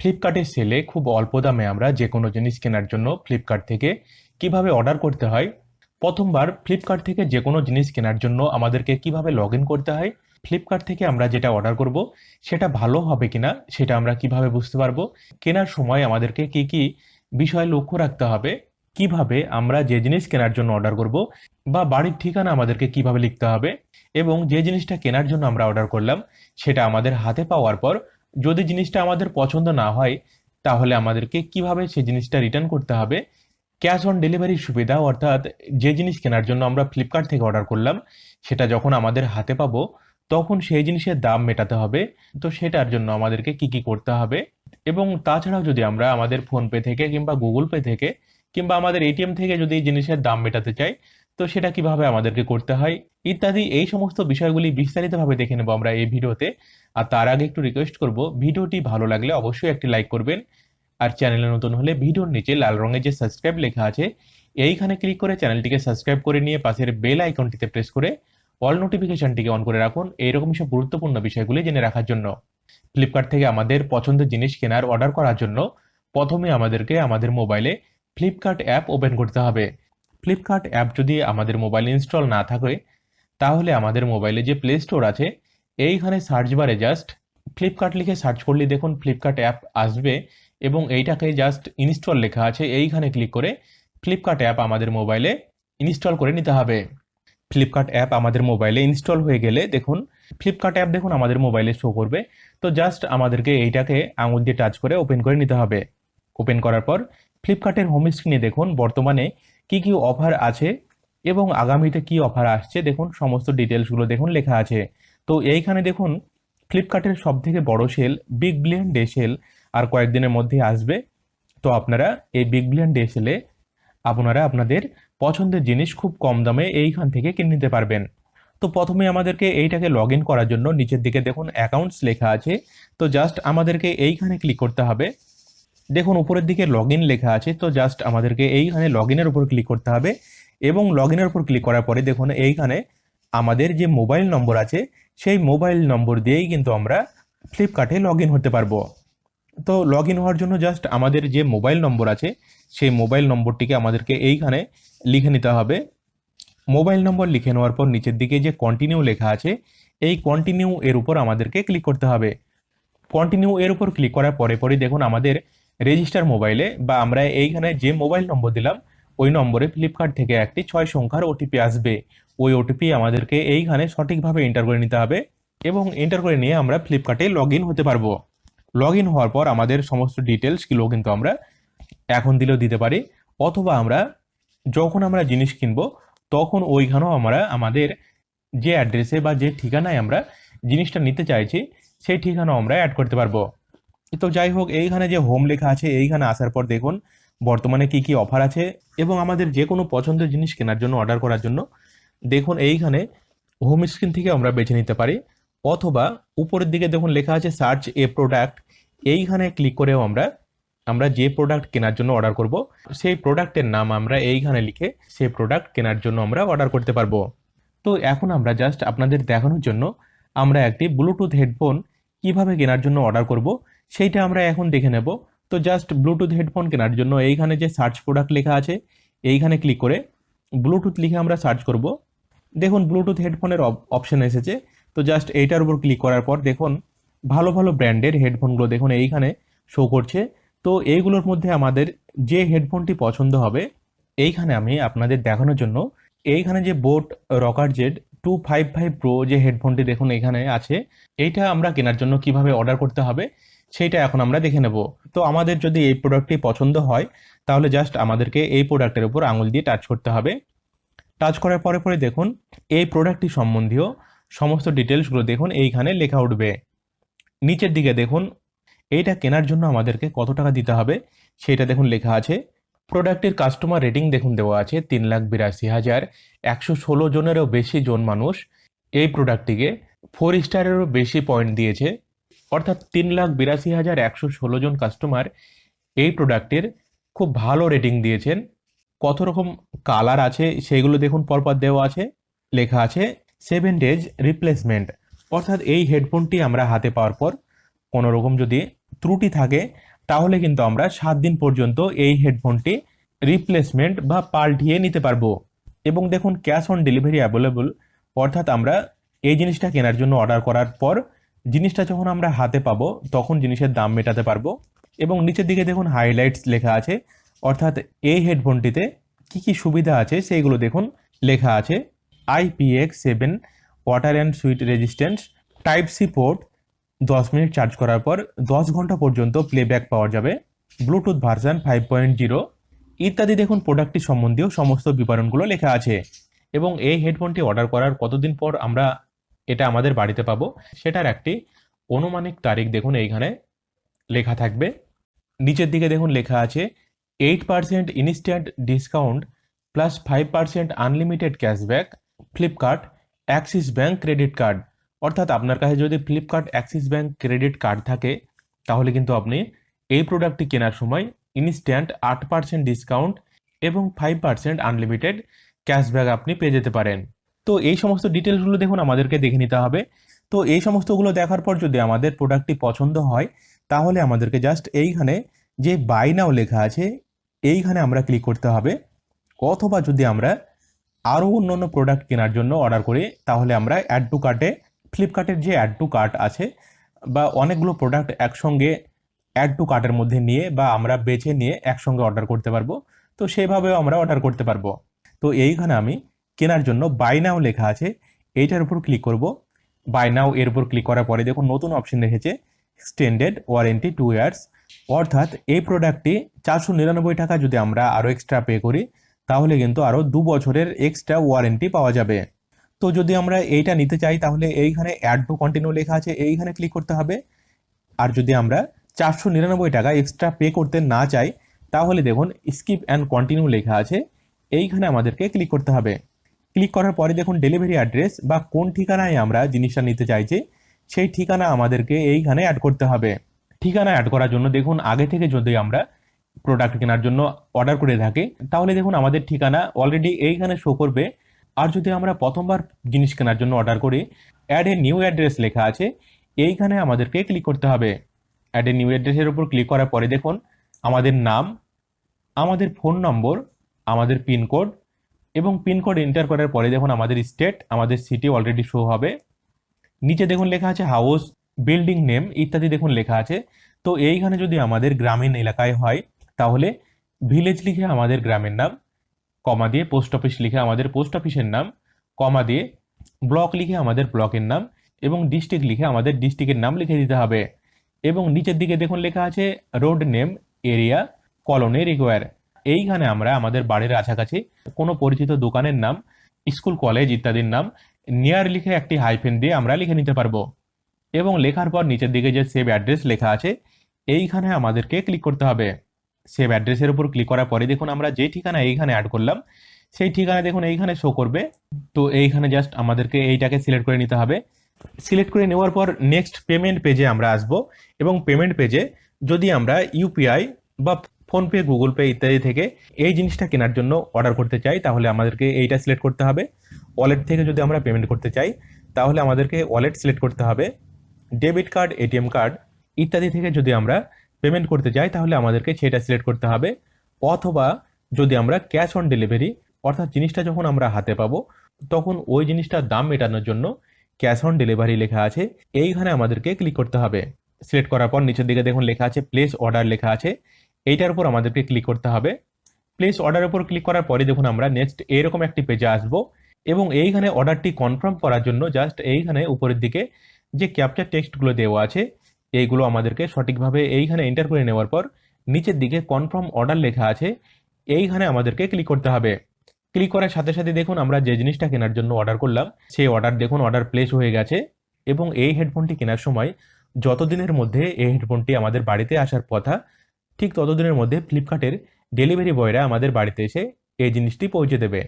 ফ্লিপকার্টের সেলে খুব অল্প দামে আমরা যে কোনো জিনিস কেনার জন্য ফ্লিপকার্ট থেকে কীভাবে অর্ডার করতে হয়, প্রথমবার ফ্লিপকার্ট থেকে যে কোনো জিনিস কেনার জন্য আমাদেরকে কীভাবে লগ ইন করতে হয় ফ্লিপকার্ট থেকে আমরা যেটা অর্ডার করব, সেটা ভালো হবে কিনা সেটা আমরা কীভাবে বুঝতে পারব, কেনার সময় আমাদেরকে কি কি বিষয় লক্ষ্য রাখতে হবে, কীভাবে আমরা যে জিনিস কেনার জন্য অর্ডার করব বা বাড়ির ঠিকানা আমাদেরকে কীভাবে লিখতে হবে এবং যে জিনিসটা কেনার জন্য আমরা অর্ডার করলাম, সেটা আমাদের হাতে পাওয়ার পর যদি জিনিসটা আমাদের পছন্দ না হয়, তাহলে আমাদেরকে কীভাবে সেই জিনিসটা রিটার্ন করতে হবে? ক্যাশ অন ডেলিভারির সুবিধা, অর্থাৎ যে জিনিস কেনার জন্য আমরা ফ্লিপকার্ট থেকে অর্ডার করলাম, সেটা যখন আমাদের হাতে পাবো, তখন সেই জিনিসের দাম মেটাতে হবে। তো সেটার জন্য আমাদেরকে কি কি করতে হবে? এবং তাছাড়াও যদি আমরা আমাদের ফোনপে থেকে কিংবা গুগল পে থেকে কিংবা আমাদের এটিএম থেকে যদি জিনিসের দাম মেটাতে চাই তো সেটা কীভাবে আমাদেরকে করতে হয়, ইত্যাদি এই সমস্ত বিষয়গুলি বিস্তারিতভাবে দেখে নেব আমরা এই ভিডিওতে। আর তার আগে একটু রিকোয়েস্ট করব, ভিডিওটি ভালো লাগলে অবশ্যই একটি লাইক করবেন। আর চ্যানেলে নতুন হলে ভিডিওর নিচে লাল রঙের যে সাবস্ক্রাইব লেখা আছে, এইখানে ক্লিক করে চ্যানেলটিকে সাবস্ক্রাইব করে নিয়ে পাশের বেল আইকনটিতে প্রেস করে অল নোটিফিকেশনটিকে অন করে রাখুন এইরকম সব গুরুত্বপূর্ণ বিষয়গুলি জেনে রাখার জন্য। ফ্লিপকার্ট থেকে আমাদের পছন্দের জিনিস কেনার অর্ডার করার জন্য প্রথমে আমাদেরকে আমাদের মোবাইলে ফ্লিপকার্ট অ্যাপ ওপেন করতে হবে। ফ্লিপকার্ট অ্যাপ যদি আমাদের মোবাইলে ইনস্টল না থাকে, তাহলে আমাদের মোবাইলে যে প্লে স্টোর আছে, এইখানে সার্চ বারে জাস্ট ফ্লিপকার্ট লিখে সার্চ করলে দেখুন ফ্লিপকার্ট অ্যাপ আসবে এবং এইটাকে জাস্ট ইনস্টল লেখা আছে, এইখানে ক্লিক করে ফ্লিপকার্ট অ্যাপ আমাদের মোবাইলে ইনস্টল করে নিতে হবে। ফ্লিপকার্ট অ্যাপ আমাদের মোবাইলে ইনস্টল হয়ে গেলে দেখুন ফ্লিপকার্ট অ্যাপ দেখুন আমাদের মোবাইলে শো করবে। তো জাস্ট আমাদেরকে এইটাকে আঙুল দিয়ে টাচ করে ওপেন করে নিতে হবে। ওপেন করার পর ফ্লিপকার্টের হোম স্ক্রিনে দেখুন, বর্তমানে কি কি অফার আছে এবং আগামীতে কি অফার আসছে, দেখুন, সমস্ত ডিটেলসগুলো দেখুন, লেখা আছে। তো এইখানে দেখুন ফ্লিপকার্টের সব থেকে বড় sale big billion day sale আর কয়েকদিনের মধ্যে আসবে। তো আপনারা এই বিগ বিলিয়ন ডে সেলে আপনারা আপনাদের পছন্দের জিনিস খুব কম দামে এইখান থেকে কিনে নিতে পারবেন। তো প্রথমে আমাদেরকে এইটাকে লগ করার জন্য নিচের দিকে দেখুন অ্যাকাউন্টস লেখা আছে। তো জাস্ট আমাদেরকে এইখানে ক্লিক করতে হবে। দেখুন, উপরের দিকে লগ লেখা আছে, তো জাস্ট আমাদেরকে এইখানে লগ ইনের উপর ক্লিক করতে হবে এবং লগ ইনের উপর ক্লিক করার পরে দেখুন, এইখানে আমাদের যে মোবাইল নম্বর আছে, সেই মোবাইল নম্বর দিয়েই কিন্তু আমরা ফ্লিপকার্টে লগ হতে পারব। তো লগ হওয়ার জন্য জাস্ট আমাদের যে মোবাইল নম্বর আছে, সেই মোবাইল নম্বরটিকে আমাদেরকে এইখানে লিখে নিতে হবে। মোবাইল নম্বর লিখে নেওয়ার পর নিচের দিকে যে কন্টিনিউ লেখা আছে, এই কন্টিনিউ এর উপর আমাদেরকে ক্লিক করতে হবে। কন্টিনিউ এর উপর ক্লিক করার পরে পরে দেখুন, আমাদের রেজিস্টার মোবাইলে বা আমরা এইখানে যে মোবাইল নম্বর দিলাম, ওই নম্বরে ফ্লিপকার্ট থেকে একটি ছয় সংখ্যার ওটিপি আসবে। ওই ওটিপি আমাদেরকে এইখানে সঠিকভাবে এন্টার করে নিতে হবে এবং এন্টার করে নিয়ে আমরা ফ্লিপকার্টে লগ হতে পারব। লগ ইন হওয়ার পর আমাদের সমস্ত ডিটেলসগুলো কিন্তু আমরা এখন দিলেও দিতে পারি। অথবা আমরা যখন আমরা জিনিস কিনবো, তখন ওইখানেও আমরা আমাদের যে অ্যাড্রেসে বা যে ঠিকানায় আমরা জিনিসটা নিতে চাইছি, সেই ঠিকানাও আমরা অ্যাড করতে পারব। তো যাই হোক এইখানে যে হোম লেখা আছে, এইখানে আসার পর দেখুন, বর্তমানে কি কি অফার আছে এবং আমাদের যে কোনো পছন্দের জিনিস কেনার জন্য অর্ডার করার জন্য, দেখুন এইখানে হোম স্ক্রিন থেকে আমরা বেছে নিতে পারি। অথবা উপরের দিকে দেখুন লেখা আছে সার্চ এ প্রোডাক্ট এইখানে ক্লিক করেও আমরা আমরা যে প্রোডাক্ট কেনার জন্য অর্ডার করব, সেই প্রোডাক্টের নাম আমরা এইখানে লিখে সেই প্রোডাক্ট কেনার জন্য আমরা অর্ডার করতে পারব। তো এখন আমরা জাস্ট আপনাদের দেখানোর জন্য আমরা একটি ব্লুটুথ হেডফোন কীভাবে কেনার জন্য অর্ডার করব সেইটা আমরা এখন দেখে নেব। তো জাস্ট ব্লুটুথ হেডফোন কেনার জন্য এইখানে যে সার্চ প্রোডাক্ট লেখা আছে, এইখানে ক্লিক করে ব্লুটুথ লিখে আমরা সার্চ করব। দেখুন ব্লুটুথ হেডফোনের অপশন এসেছে। তো জাস্ট এইটার উপর ক্লিক করার পর দেখুন, ভালো ভালো ব্র্যান্ডের হেডফোনগুলো দেখুন এইখানে শো করছে। তো এইগুলোর মধ্যে আমাদের যে হেডফোনটি পছন্দ হবে, এইখানে আমি আপনাদের দেখানোর জন্য এইখানে যে boAt Rocker Z two five five Pro যে হেডফোনটি দেখুন এখানে আছে, এইটা আমরা কেনার জন্য কীভাবে অর্ডার করতে হবে সেইটা এখন আমরা দেখে নেব। তো আমাদের যদি এই প্রোডাক্টটি পছন্দ হয়, তাহলে জাস্ট আমাদেরকে এই প্রোডাক্টের উপর আঙুল দিয়ে টাচ করতে হবে। টাচ করার পরে পরে দেখুন, এই প্রোডাক্টটি সম্বন্ধীয় সমস্ত ডিটেলসগুলো দেখুন, এইখানে লেখা উঠবে। নিচের দিকে দেখুন, এইটা কেনার জন্য আমাদেরকে কত টাকা দিতে হবে সেটা দেখুন লেখা আছে। প্রোডাক্টের কাস্টমার রেটিং দেখুন দেওয়া আছে, তিন লাখ বিরাশি হাজার, একশো ষোলো জনেরও বেশি জন মানুষ এই প্রোডাক্টটিকে ফোর স্টারেরও বেশি পয়েন্ট দিয়েছে। অর্থাৎ তিন লাখ বিরাশি হাজার একশো ষোলো জন কাস্টমার এই প্রোডাক্টের খুব ভালো রেটিং দিয়েছেন। কত রকম কালার আছে সেগুলো দেখুন, পরপর দেওয়া আছে, লেখা আছে সেভেন ডেজ রিপ্লেসমেন্ট অর্থাৎ এই হেডফোনটি আমরা হাতে পাওয়ার পর কোনো রকম যদি ত্রুটি থাকে, তাহলে কিন্তু আমরা সাত দিন পর্যন্ত এই হেডফোনটি রিপ্লেসমেন্ট বা পাল্টিয়ে নিতে পারব। এবং দেখুন ক্যাশ অন ডেলিভারি অ্যাভেলেবল অর্থাৎ আমরা এই জিনিসটা কেনার জন্য অর্ডার করার পর জিনিসটা যখন আমরা হাতে পাবো, তখন জিনিসের দাম মেটাতে পারব। এবং নিচের দিকে দেখুন হাইলাইটস লেখা আছে। অর্থাৎ এই হেডফোনটিতে কি কি সুবিধা আছে সেইগুলো দেখুন লেখা আছে। IPX seven water and sweat resistance type C port দশ মিনিট চার্জ করার পর দশ ঘণ্টা পর্যন্ত প্লেব্যাক পাওয়া যাবে। Bluetooth version five point zero ইত্যাদি দেখুন প্রোডাক্টটি সম্বন্ধীয় সমস্ত বিবরণগুলো লেখা আছে। এবং এই হেডফোনটি অর্ডার করার কতদিন পর আমরা এটা আমাদের বাড়িতে পাবো। সেটার একটি অনুমানিক তারিখ দেখুন, এইখানে লেখা থাকবে। নিচের দিকে দেখুন লেখা আছে eight percent instant discount plus five percent unlimited cashback Flipkart Axis bank credit card অর্থাৎ আপনার কাছে যদি Flipkart Axis bank credit card থাকে, তাহলে কিন্তু আপনি এই প্রোডাক্টটি কেনার সময় ইনস্ট্যান্ট আট পার্সেন্ট ডিসকাউন্ট এবং ফাইভ পার্সেন্ট আনলিমিটেড ক্যাশব্যাক আপনি পেয়ে যেতে পারেন। তো এই সমস্ত ডিটেলসগুলো দেখুন আমাদেরকে দেখে নিতে হবে। তো এই সমস্তগুলো দেখার পর যদি আমাদের প্রোডাক্টটি পছন্দ হয়, তাহলে আমাদেরকে জাস্ট এইখানে যে বাই নাও লেখা আছে, এইখানে আমরা ক্লিক করতে হবে। অথবা যদি আমরা আরও অন্য অন্য প্রোডাক্ট কেনার জন্য অর্ডার করি, তাহলে আমরা অ্যাড টু কার্টে ফ্লিপকার্টের যে অ্যাড টু কার্ট আছে, বা অনেকগুলো প্রোডাক্ট একসঙ্গে অ্যাড টু কার্টের মধ্যে নিয়ে বা আমরা বেছে নিয়ে একসঙ্গে অর্ডার করতে পারব। তো সেভাবেও আমরা অর্ডার করতে পারব। তো এইখানে আমি কেনার জন্য বাই নাও লেখা আছে, এইটার উপর ক্লিক করব। বাই নাও এর উপর ক্লিক করার পরে দেখুন নতুন অপশন রেখেছে এক্সটেন্ডেড ওয়ারেন্টি টু ইয়ার্স অর্থাৎ এই প্রোডাক্টটি চারশো নিরানব্বই টাকা যদি আমরা আরও এক্সট্রা পে করি, তাহলে কিন্তু আরও দু বছরের এক্সট্রা ওয়ারেন্টি পাওয়া যাবে। তো যদি আমরা এইটা নিতে চাই, তাহলে এইখানে অ্যাড টু কন্টিনিউ লেখা আছে, এইখানে ক্লিক করতে হবে। আর যদি আমরা চারশো নিরানব্বই টাকা এক্সট্রা পে করতে না চাই, তাহলে দেখুন স্কিপ অ্যান্ড কন্টিনিউ লেখা আছে, এইখানে আমাদেরকে ক্লিক করতে হবে। ক্লিক করার পরে দেখুন ডেলিভারি অ্যাড্রেস বা কোন ঠিকানায় আমরা জিনিসটা নিতে চাইছি, সেই ঠিকানা আমাদেরকে এইখানে অ্যাড করতে হবে। ঠিকানা অ্যাড করার জন্য দেখুন, আগে থেকে যদি আমরা প্রোডাক্ট কেনার জন্য অর্ডার করে থাকি, তাহলে দেখুন আমাদের ঠিকানা অলরেডি এইখানে শো করবে। আর যদি আমরা প্রথমবার জিনিস কেনার জন্য অর্ডার করি অ্যাড এ নিউ অ্যাড্রেস লেখা আছে, এইখানে আমাদেরকে ক্লিক করতে হবে। অ্যাড এ নিউ অ্যাড্রেসের উপর ক্লিক করার পরে দেখুন, আমাদের নাম, আমাদের ফোন নম্বর আমাদের পিনকোড এবং পিনকোড এন্টার করার পরে দেখুন আমাদের স্টেট আমাদের সিটি অলরেডি শো হবে। নিচে দেখুন লেখা আছে হাউস বিল্ডিং নেম ইত্যাদি দেখুন লেখা আছে। তো এইখানে যদি আমাদের গ্রামীণ এলাকায় হয়, তাহলে ভিলেজ লিখে আমাদের গ্রামের নাম কমা দিয়ে পোস্ট অফিস লিখে আমাদের পোস্ট অফিসের নাম কমা দিয়ে ব্লক লিখে আমাদের ব্লকের নাম এবং ডিস্ট্রিক্ট লিখে আমাদের ডিস্ট্রিক্টের নাম লিখে দিতে হবে। এবং নিচের দিকে দেখুন লেখা আছে road name area colony require এইখানে আমরা আমাদের বাড়ির কাছাকাছি কোনো পরিচিত দোকানের নাম, স্কুল, কলেজ ইত্যাদির নাম নিয়ার লিখে একটি হাইফেন দিয়ে আমরা লিখে নিতে পারব। এবং লেখার পর নিচের দিকে যে সেভ অ্যাড্রেস লেখা আছে, এইখানে আমাদেরকে ক্লিক করতে হবে। সেভ অ্যাড্রেসের উপর ক্লিক করার পরে দেখুন আমরা যে ঠিকানা এইখানে অ্যাড করলাম, সেই ঠিকানা দেখুন এইখানে শো করবে। তো এইখানে জাস্ট আমাদেরকে এইটাকে সিলেক্ট করে নিতে হবে। সিলেক্ট করে নেওয়ার পর নেক্সট পেমেন্ট পেজে আমরা আসব এবং পেমেন্ট পেজে যদি আমরা ইউপিআই বা ফোনপে, গুগল পে ইত্যাদি থেকে এই জিনিসটা কেনার জন্য অর্ডার করতে চাই, তাহলে আমাদেরকে এইটা সিলেক্ট করতে হবে। ওয়ালেট থেকে যদি আমরা পেমেন্ট করতে চাই, তাহলে আমাদেরকে ওয়ালেট সিলেক্ট করতে হবে। ডেবিট কার্ড এটিএম কার্ড ইত্যাদি থেকে যদি আমরা পেমেন্ট করতে চাই, তাহলে আমাদেরকে সেটা সিলেক্ট করতে হবে। অথবা যদি আমরা ক্যাশ অন ডেলিভারি অর্থাৎ জিনিসটা যখন আমরা হাতে পাবো, তখন ওই জিনিসটার দাম মেটানোর জন্য ক্যাশ অন ডেলিভারি লেখা আছে। এইখানে আমাদেরকে ক্লিক করতে হবে। সিলেক্ট করার পর নিচের দিকে দেখুন লেখা আছে প্লেস অর্ডার লেখা আছে। এইটার উপর আমাদেরকে ক্লিক করতে হবে। প্লেস অর্ডারের উপর ক্লিক করার পরে দেখুন আমরা নেক্সট এরকম একটি পেজে আসব এবং এইখানে অর্ডারটি কনফার্ম করার জন্য জাস্ট এইখানে উপরের দিকে যে ক্যাপচার টেক্সটগুলো দেওয়া আছে, এইগুলো আমাদেরকে সঠিকভাবে এইখানে এন্টার করে নেওয়ার পর নিচের দিকে কনফার্ম অর্ডার লেখা আছে, এইখানে আমাদেরকে ক্লিক করতে হবে। ক্লিক করার সাথে সাথে দেখুন আমরা যে জিনিসটা কেনার জন্য অর্ডার করলাম, সেই অর্ডার দেখুন অর্ডার প্লেস হয়ে গেছে এবং এই হেডফোনটি কেনার সময় যতদিনের মধ্যে এই হেডফোনটি আমাদের বাড়িতে আসার কথা ঠিক ততদিনের মধ্যে ফ্লিপকার্টের ডেলিভারি বয়রা আমাদের বাড়িতে এসে এই জিনিসটি পৌঁছে দেবে।